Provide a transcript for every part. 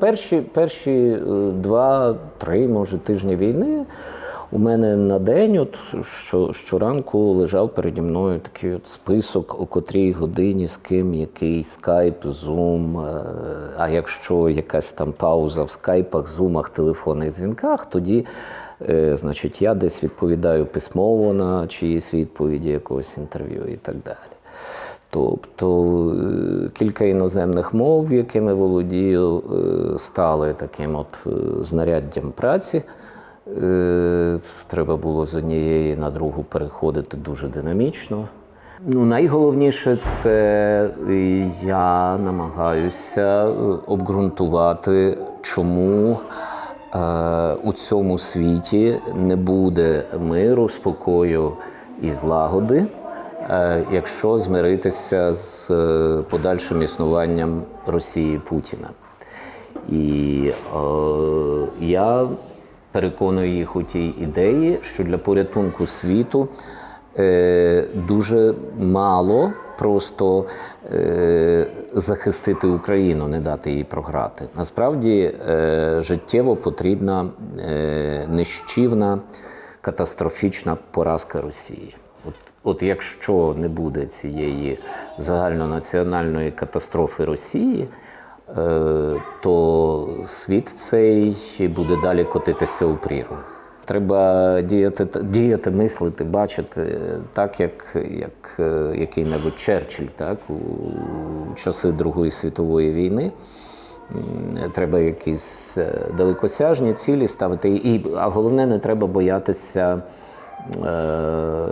Перші, перші е, два-три, може, тижні війни у мене на день, от що, щоранку лежав переді мною такий от список, о котрій годині з ким, який скайп, зум. е, А якщо якась там пауза в скайпах, зумах, телефонних дзвінках, тоді, е, значить, я десь відповідаю письмово на чиїсь відповіді якогось інтерв'ю і так далі. Тобто е, кілька іноземних мов, якими володію, е, стали таким от е, знаряддям праці. Треба було з однієї на другу переходити дуже динамічно. Ну, найголовніше це я намагаюся обґрунтувати, чому у цьому світі не буде миру, спокою і злагоди, якщо змиритися з е, подальшим існуванням Росії Путіна. І е, я переконую їх у тій ідеї, що для порятунку світу е, дуже мало просто е, захистити Україну, не дати їй програти. Насправді е, життєво потрібна е, нищівна катастрофічна поразка Росії. От, якщо не буде цієї загальнонаціональної катастрофи Росії, е, то світ цей буде далі котитися у прірву. Треба діяти, діяти, мислити, бачити так, як, як е, який-небудь Черчилль, так, у часи Другої світової війни. Треба якісь е, далекосяжні цілі ставити. І, а головне, не треба боятися е,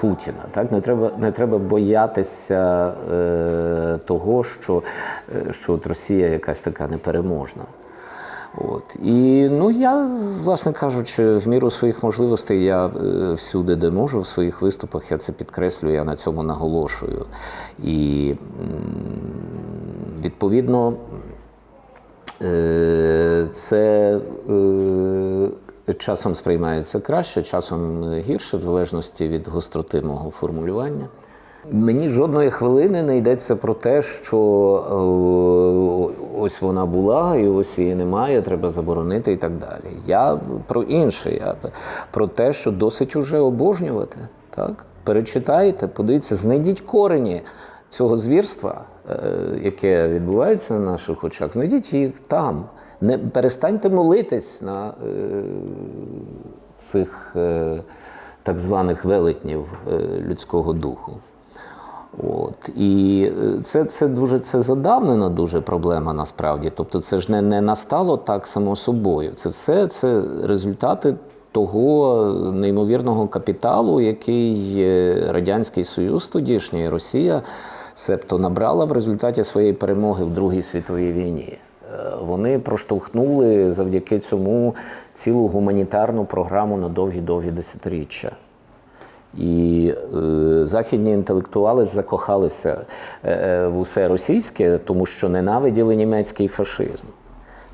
Путіна. Так? Не, треба, не треба боятися е, того, що, е, що от Росія якась така непереможна. От. І ну, я, власне кажучи, в міру своїх можливостей я е, всюди, де можу, в своїх виступах я це підкреслюю, я на цьому наголошую. І відповідно е, це часом сприймається краще, часом гірше, в залежності від гостроти мого формулювання. Мені жодної хвилини не йдеться про те, що е, ось вона була і ось її немає, треба заборонити і так далі. Я про інше, я про те, що досить уже обожнювати. Так? Перечитайте, подивіться, знайдіть корені цього звірства, е, яке відбувається на наших очах, знайдіть їх там. Не перестаньте молитись на е, цих е, так званих велетнів е, людського духу. От. І це, це дуже це задавнена дуже проблема насправді. Тобто це ж не, не настало так само собою. Це все це результати того неймовірного капіталу, який Радянський Союз, тодішній Росія, себто набрала в результаті своєї перемоги в Другій світовій війні. Вони проштовхнули завдяки цьому цілу гуманітарну програму на довгі-довгі десятиріччя. І е, західні інтелектуали закохалися е, в усе російське, тому що ненавиділи німецький фашизм.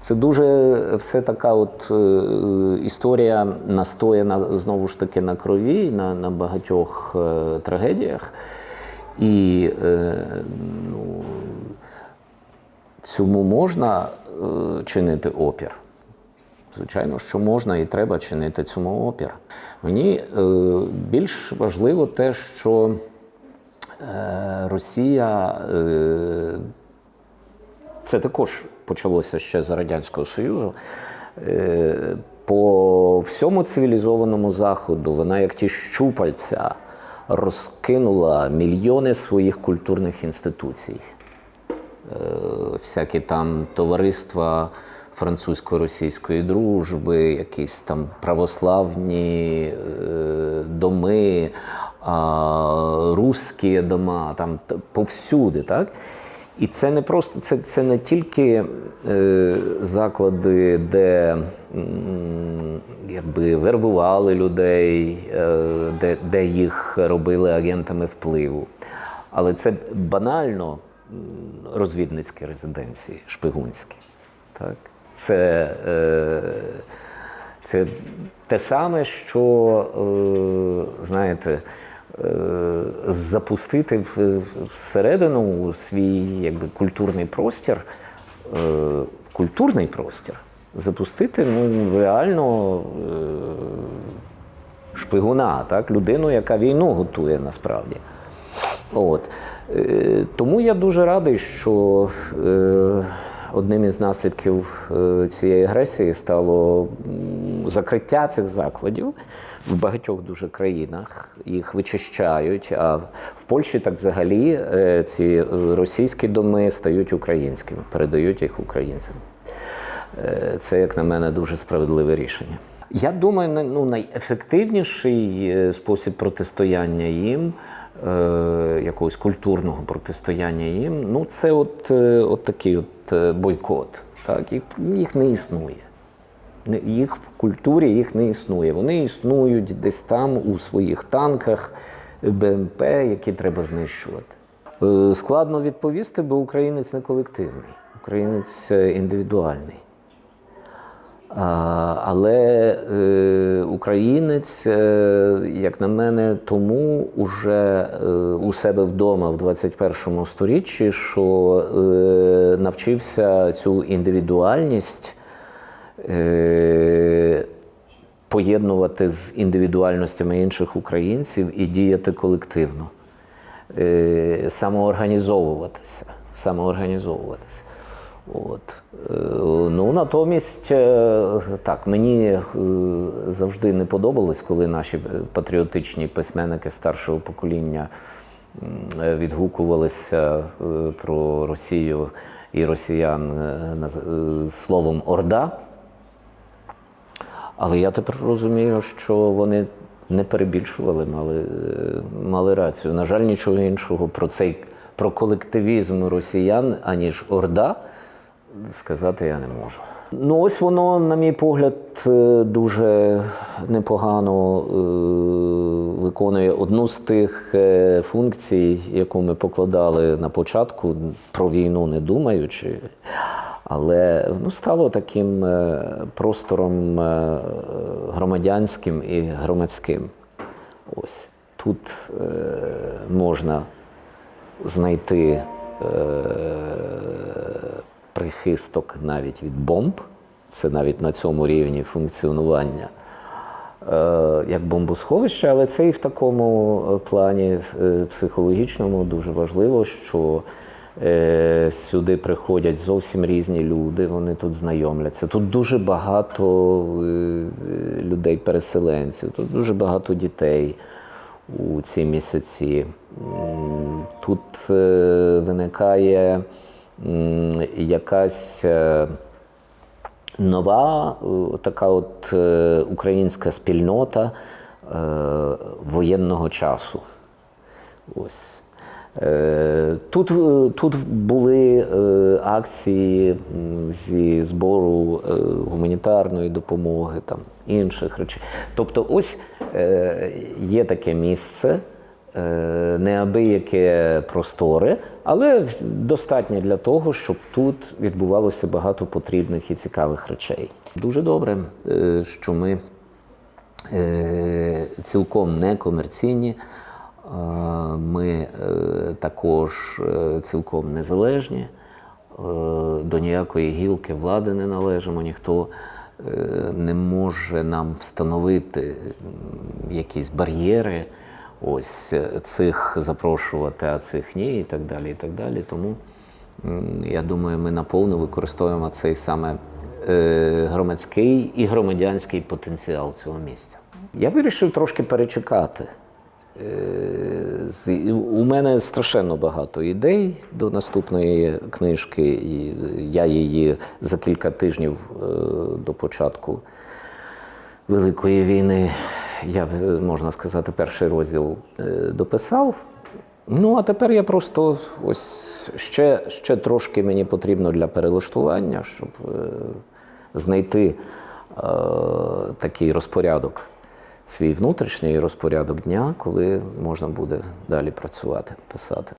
Це дуже все така от е, історія настояна знову ж таки на крові, на, на багатьох е, трагедіях. І е, ну, цьому можна е, чинити опір. Звичайно, що можна і треба чинити цьому опір. Мені е, більш важливо те, що е, Росія е, це також почалося ще за Радянського Союзу. Е, по всьому цивілізованому заходу вона, як ті щупальця, розкинула мільйони своїх культурних інституцій всякі там товариства французько-російської дружби, якісь там православні е, доми, русські дома, там повсюди, так? І це не просто це, це не тільки е, заклади, де якби вербували людей, е, де, де їх робили агентами впливу. Але це банально розвідницькі резиденції, шпигунські. Так? Це, е, це те саме, що, е, знаєте, е, запустити в- всередину свій якби, культурний простір е, культурний простір, запустити ну, реально е, шпигуна, так? людину, яка війну готує насправді. От. Е, Тому я дуже радий, що е, одним із наслідків е, цієї агресії стало закриття цих закладів в багатьох дуже країнах. Їх вичищають. А в Польщі так взагалі ці російські доми стають українськими, передають їх українцям. Це, як на мене, дуже справедливе рішення. Я думаю, ну, найефективніший спосіб протистояння їм, е, якогось культурного протистояння їм, ну це от, е, от такий от е, бойкот. Так? Їх, їх не існує. Їх в культурі їх не існує. Вони існують десь там у своїх танках БМП, які треба знищувати. Е, Складно відповісти, бо українець не колективний, українець індивідуальний. Але е, українець, е, як на мене, тому уже е, у себе вдома в 21 сторіччі, що навчився цю індивідуальність поєднувати з індивідуальностями інших українців і діяти колективно, самоорганізовуватися. самоорганізовуватися. От. Е, Ну, натомість, е, так, мені е, завжди не подобалось, коли наші патріотичні письменники старшого покоління відгукувалися про Росію і росіян словом Орда. Але я тепер розумію, що вони не перебільшували, мали, мали рацію. На жаль, нічого іншого про цей про колективізм росіян, аніж Орда, сказати я не можу. Ну, ось воно, на мій погляд, е, дуже непогано е, виконує одну з тих е, функцій, яку ми покладали на початку, про війну не думаючи. Але ну, стало таким простором громадянським і громадським. Ось тут можна знайти прихисток навіть від бомб. Це навіть на цьому рівні функціонування е, як бомбосховище, але це і в такому е, плані е, психологічному дуже важливо, що сюди приходять зовсім різні люди, вони тут знайомляться. Тут дуже багато людей-переселенців, тут дуже багато дітей у ці місяці. Тут виникає якась. е, нова е, така от е, українська спільнота воєнного часу. Ось. Тут, тут були акції зі збору гуманітарної допомоги, там, інших речей. Тобто, ось є таке місце, е, неабияке просторе, але достатньо для того, щоб тут відбувалося багато потрібних і цікавих речей. Дуже добре, е, що ми е, цілком не комерційні. Ми також цілком незалежні, до ніякої гілки влади не належимо, ніхто не може нам встановити якісь бар'єри, ось е, цих запрошувати, а цих ні, і так далі. І так далі. Тому я думаю, ми наповну використовуємо цей саме е, громадський і громадянський потенціал цього місця. Я вирішив трошки перечекати. Е, У мене страшенно багато ідей до наступної книжки, і я її за кілька тижнів до початку Великої війни, я е, можна сказати, перший розділ е, дописав. Ну, а тепер я просто ось ще, ще трошки мені потрібно для перелаштування, щоб е, знайти е, такий розпорядок, свій внутрішній розпорядок дня, коли можна буде далі працювати, писати.